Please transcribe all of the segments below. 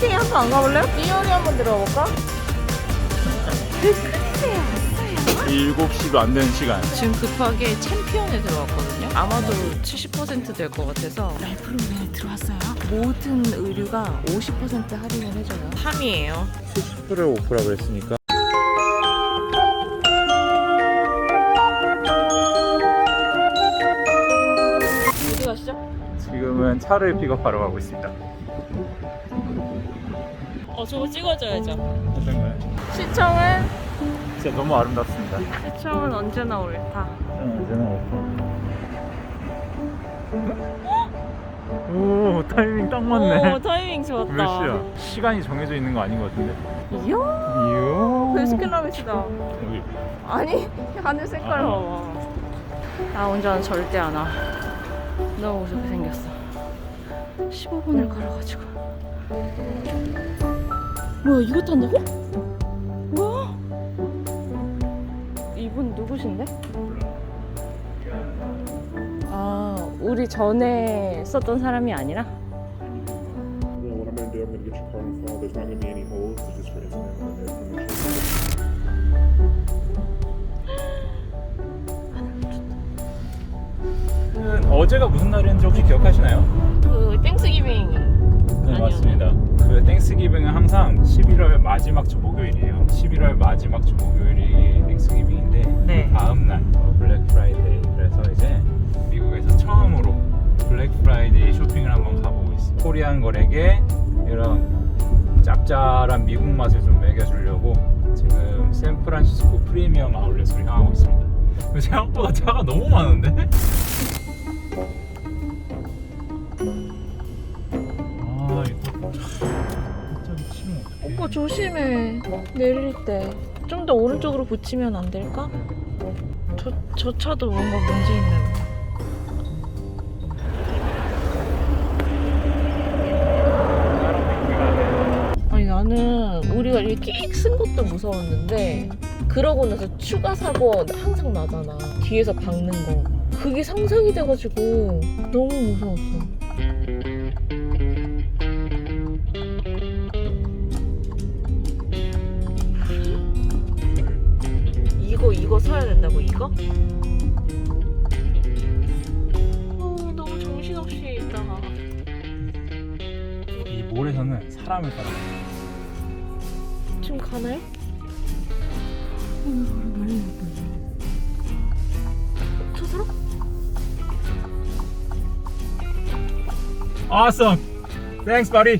미팅에 한번 안 가볼래요? 이효리 한번 들어볼까? 7시도 안 되는 시간. 지금 급하게 챔피언에 들어왔거든요. 아마도 70%될 것 같아서 라이프룸에 들어왔어요. 모든 의류가 50% 할인을 해줘요. 3이에요. 70%를 오프라 그랬으니까. 어디 가시죠? 지금은 차를 픽업하러 가고 있습니다. 어, 저거 찍어줘야죠. 어떤가요? 시청은 진짜 너무 아름답습니다. 시청은 언제나 옳다. 언제나 오프. 오 타이밍 딱 맞네. 오, 타이밍 좋았다. 몇 시야? 시간이 정해져 있는 거 아닌 것 같은데. 이야, 이요. 베스킨라빈스다. 여기. 아니, 하늘 색깔 아. 봐봐. 나 운전 절대 안 와. 너무 무섭게 생겼어. 15분을 걸어가지고. 뭐야, 이거 탄다고? 뭐야? 이분 누구신데? 아, 우리 전에 썼던 사람이 아니라? Yeah, what I'm gonna do, I'm gonna get your car on file. There's not gonna be any holes, it's just for incident on there. I'm gonna make sure- 어제가 무슨 날이었는지 혹시 기억하시나요? 그, 땡스기빙. 맞습니다. 그 땡스기빙은 항상 11월 마지막 주 목요일이에요. 11월 마지막 주 목요일이 땡스기빙인데 네. 그 다음 날 어, 블랙 프라이데이. 그래서 이제 미국에서 처음으로 블랙 프라이데이 쇼핑을 한번 가보고 있습니다. 코리안 거래게 이런 짭짤한 미국 맛을 좀 먹여주려고 지금 샌프란시스코 프리미엄 아울렛을 향하고 있습니다. 생각보다 차가 너무 많은데? 오빠 조심해. 내릴 때. 좀 더 오른쪽으로 붙이면 안 될까? 저, 저 차도 뭔가 문제 있네. 아니 나는 우리가 이렇게 끽쓴 것도 무서웠는데 그러고 나서 추가 사고 항상 나잖아. 뒤에서 박는 거. 그게 상상이 돼가지고 너무 무서웠어 이거 사야 된다고 이거? 어, 너무 정신없이 있다가 이 몰에서는 사람을 따라 지금 가나요? 저 사람? Awesome Thanks buddy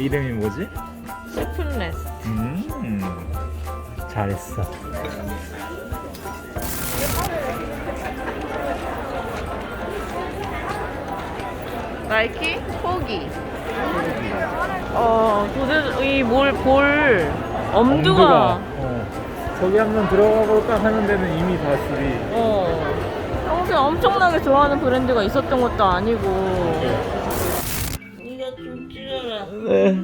이름이 뭐지? 스플레스 음 잘했어. 나이키? 포기. 어 도대 이뭘볼 엄두가 어. 저기 한번 들어가 볼까 하는 데는 이미 다 줄이 어. 평소에 엄청나게 좋아하는 브랜드가 있었던 것도 아니고. 찌르라 네.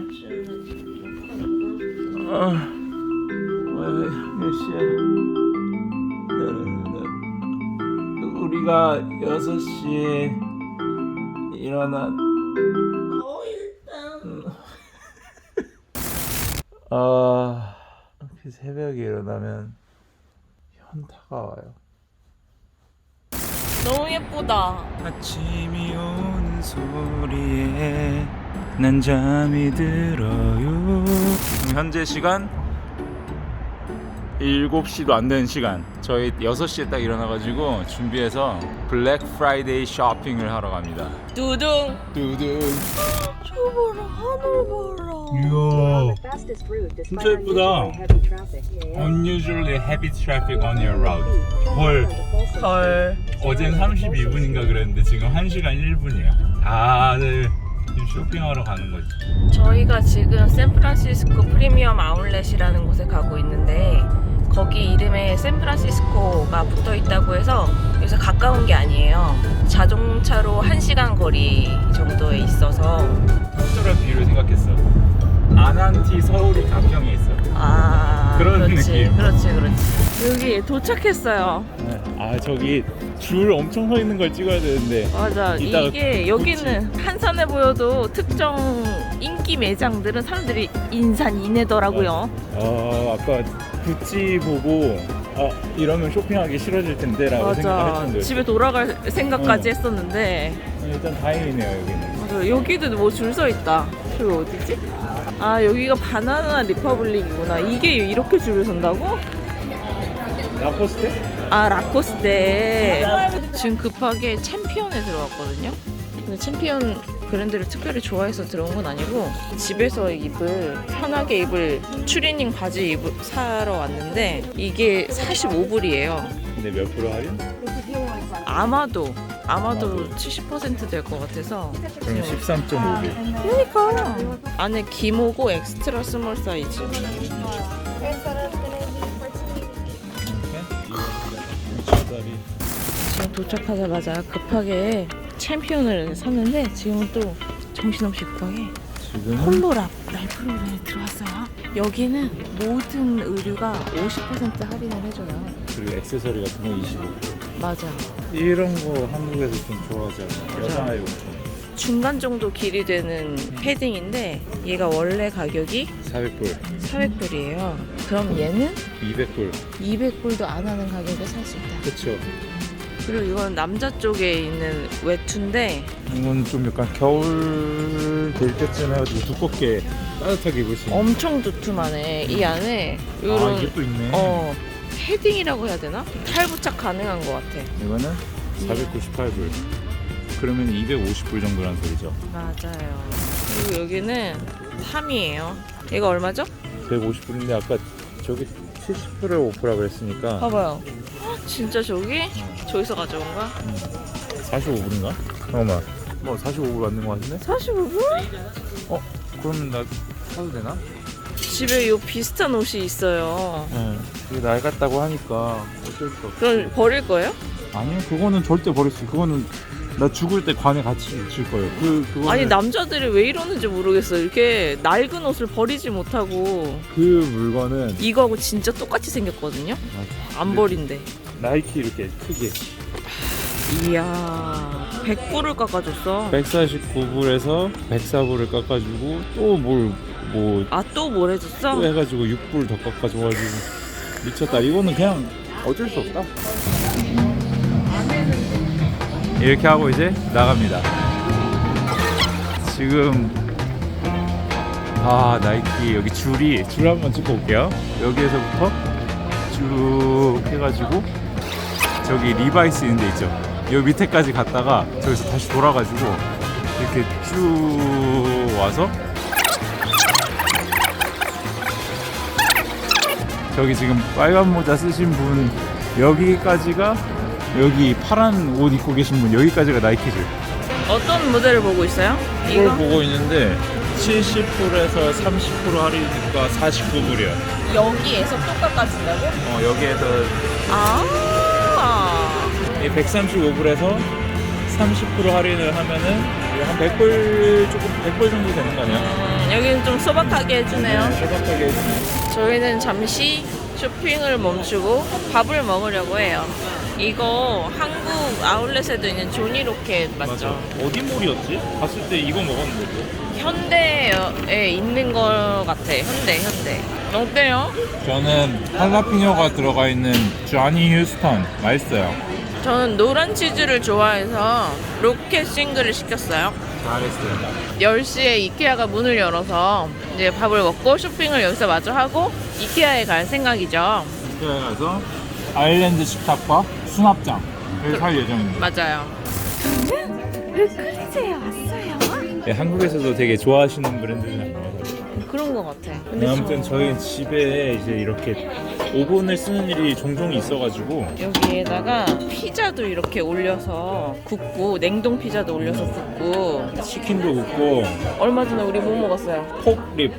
아, 몇 시야? 우리가 6시에 일어난 아 이렇게 새벽에 일어나면 현타가 와요. 너무 예쁘다. 아침이 오는 소리에 난 잠이 들어요. 지금 현재 시간 7시도 안 되는 시간. 저희 6시에 딱 일어나가지고 준비해서 블랙 프라이데이 쇼핑을 하러 갑니다. 두둥. 두둥. 저 봐라 하늘 봐라. 이야. 진짜 예쁘다. Unusually heavy traffic. On your route. 헐. 헐. 어젠 32분인가 그랬는데 지금 1시간 1분이야. 다들 지금 쇼핑하러 가는 거지. 저희가 지금 샌프란시스코 프리미엄 아울렛이라는 곳에 가고 있는데 거기 이름에 샌프란시스코가 붙어 있다고 해서 여기서 가까운 게 아니에요. 자동차로 1시간 거리 정도에 있어서. 특별한 비유를 생각했어? 아난티 서울이 가평에 있어. 아 그런 그렇지, 느낌. 그렇지 그렇지 여기 도착했어요. 아 저기 줄 엄청 서 있는 걸 찍어야 되는데 맞아 이따가 이게 여기는 한산해 보여도 특정 인기 매장들은 사람들이 인산인해더라고요. 아 아까 구찌 보고 아 이러면 쇼핑하기 싫어질 텐데라고 맞아 생각했는데 집에 돌아갈 생각까지 어. 했었는데 일단 다행이네요 여기는 맞아 여기도 뭐 줄 서 있다. 저기 어디지? 아 여기가 바나나 리퍼블릭이구나. 이게 이렇게 줄을 선다고? 라코스테? 아 라코스테. 지금 급하게 챔피언에 들어왔거든요. 근데 챔피언 브랜드를 특별히 좋아해서 들어온 건 아니고 집에서 입을 편하게 입을 추리닝 바지 입을 사러 왔는데 이게 45불이에요. 근데 몇 프로 할인? 아마도 아마도 70%될 것 같아서. 그럼 13.5배 그러니까. 안에 기모고 엑스트라 스몰 사이즈. 지금 도착하자마자 급하게 챔피언을 샀는데 지금은 또 정신없이 급하게 지금은? 폴로랍 라이프로에 들어왔어요. 여기는 모든 의류가 50% 할인을 해줘요. 그리고 액세서리 같은 거 25%. 맞아 이런 거 한국에서 좀 좋아하지 않나? 여자용품. 중간 정도 길이 되는 패딩인데 얘가 원래 가격이 400불, 400불이에요 그럼 얘는 200불. 200불도 안 하는 가격에 살 수 있다 그쵸. 그리고 이건 남자 쪽에 있는 외투인데 이건 좀 약간 겨울 될 때쯤 해가지고 두껍게 따뜻하게 입을 수 있는. 엄청 두툼하네 이 안에 아, 이런 이게 또 있네. 어 패딩이라고 해야 되나? 탈부착 가능한 것 같아 이거는 498불. 그러면 250불 정도란 소리죠. 맞아요 그리고 여기는 3이에요 이거 얼마죠? 150불인데 아까 저기 70불에 오프라 그랬으니까 봐봐요 헉, 진짜 저기? 저기서 가져온 거야? 45불인가? 잠깐만. 뭐 45불 맞는 거 같은데? 45불? 그러면 나 사도 되나? 집에 이 비슷한 옷이 있어요 네. 이게 날 같다고 하니까 어쩔 수 없지. 그럼 버릴 거예요? 아니요, 그거는 절대 버릴 수. 그거는 나 죽을 때 관에 같이 줄 거예요. 그 그거는 아니 남자들이 왜 이러는지 모르겠어 이렇게 낡은 옷을 버리지 못하고 그 물건은 이거하고 진짜 똑같이 생겼거든요 안 버린대 나이키 이렇게 크게 이야 100불을 깎아줬어 149불에서 104불을 깎아주고 또 뭘 뭐또아또 뭘 해줬어? 해가지고 6불 더 깎아줘가지고 미쳤다. 이거는 그냥 어쩔 수 없다. 이렇게 하고 이제 나갑니다. 지금 아 나이키 여기 줄이 줄 한번 찍고 올게요. 여기에서부터 쭉 해가지고 저기 리바이스 있는 데 있죠. 여기 밑에까지 갔다가 저기서 다시 돌아가지고 이렇게 쭉 와서 저기 지금 빨간 모자 쓰신 분 여기까지가 여기 파란 옷 입고 계신 분 여기까지가 나이키줄 어떤 모델을 보고 있어요? 이걸 이거? 보고 있는데 70불에서 30% 할인이니까 49불이야 여기에서 또 깎아준다고? 어 여기에서 아 이 135불에서 30% 할인을 하면은 한 100불 조금 100불 정도 되는 거 아니야? 음, 여기는 좀 소박하게 해주네요 소박하게 해주네 저희는 잠시 쇼핑을 멈추고 밥을 먹으려고 해요 이거 한국 아울렛에도 있는 조니 로켓 맞죠? 어디 몰이었지? 갔을 때 이거 먹었는데 현대에 있는 것 같아 현대 현대 어때요? 저는 할라피뇨가 들어가 있는 쟈니 휴스턴 맛있어요 저는 노란 치즈를 좋아해서 로켓 싱글을 시켰어요. 잘했어요 10시에 이케아가 문을 열어서 이제 밥을 먹고 쇼핑을 여기서 마저 하고 이케아에 갈 생각이죠. 이렇게 가서 아일랜드 식탁과 수납장을 살 예정입니다 맞아요. 네, 한국에서도 되게 좋아하시는 브랜드잖아요 그런 것 같아. 네, 아무튼 저희 집에 이제 이렇게 오븐을 쓰는 일이 종종 있어가지고 여기에다가 피자도 이렇게 올려서 굽고 냉동 피자도 올려서 굽고. 치킨도 굽고. 얼마 전에 우리 뭐 먹었어요? 폭립.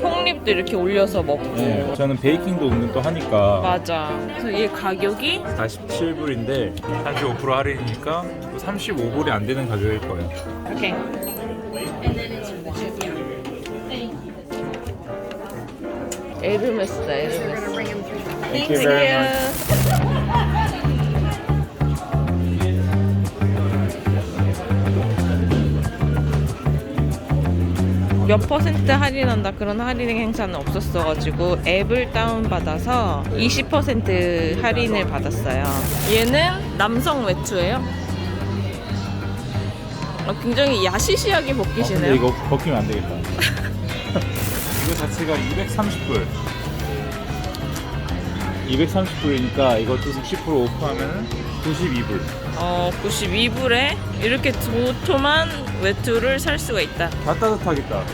폭립도 이렇게 올려서 먹고. 네, 저는 베이킹도 은근 또 하니까 맞아. 그래서 이 가격이? 47불인데 35% 할인이니까 35불이 안 되는 가격일 거예요. 이렇게 에르메스다 에르메스. Thank you very much. 몇 퍼센트 할인한다 그런 할인 행사는 없었어가지고 앱을 다운받아서 20% 할인을 받았어요. 얘는 남성 외투예요. 어, 굉장히 야시시하게 어, 근데 벗기시네요. 이거 벗기면 안 되겠다 이거 자체가 230불. 230불이니까 이것도 60% 오프하면 92불. 어, 92불에 이렇게 도톰한 외투를 살 수가 있다. 다 따뜻하겠다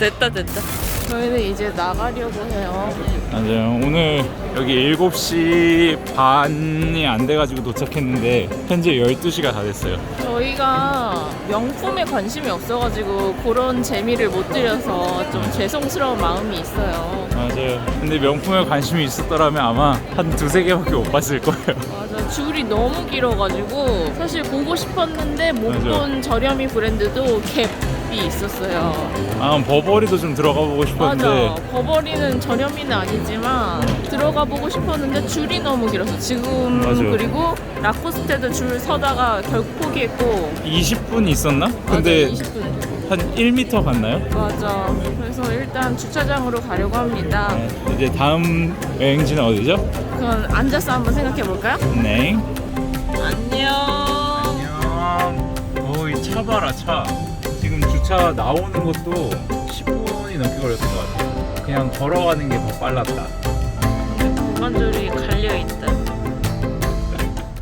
됐다 됐다. 저희는 이제 나가려고 해요. 맞아요 오늘 여기 7시 반이 안 돼가지고 도착했는데 현재 12시가 다 됐어요 저희가 명품에 관심이 없어가지고 그런 재미를 못 드려서 좀 죄송스러운 마음이 있어요. 맞아요 근데 명품에 관심이 있었더라면 아마 한 두세 개밖에 못 봤을 거예요 맞아 줄이 너무 길어가지고 사실 보고 싶었는데 못 맞아. 본 저렴이 브랜드도 갭 이 있었어요. 아 버버리도 좀 들어가 보고 싶었는데 맞아 버버리는 저렴이는 아니지만 들어가 보고 싶었는데 줄이 너무 길어서 지금 맞아. 그리고 라코스테도 줄 서다가 결국 포기했고 20분 있었나? 근데 맞아, 20분 한 1m 갔나요? 맞아 그래서 일단 주차장으로 가려고 합니다. 네, 이제 다음 여행지는 어디죠? 그건 앉아서 한번 생각해 볼까요? 네. 안녕. 안녕. 어이 차 봐라 차. 주차 나오는 것도 10분이 넘게 걸렸던 것 같아요. 그냥 걸어가는 게 더 빨랐다. 고관절이 갈려 있다.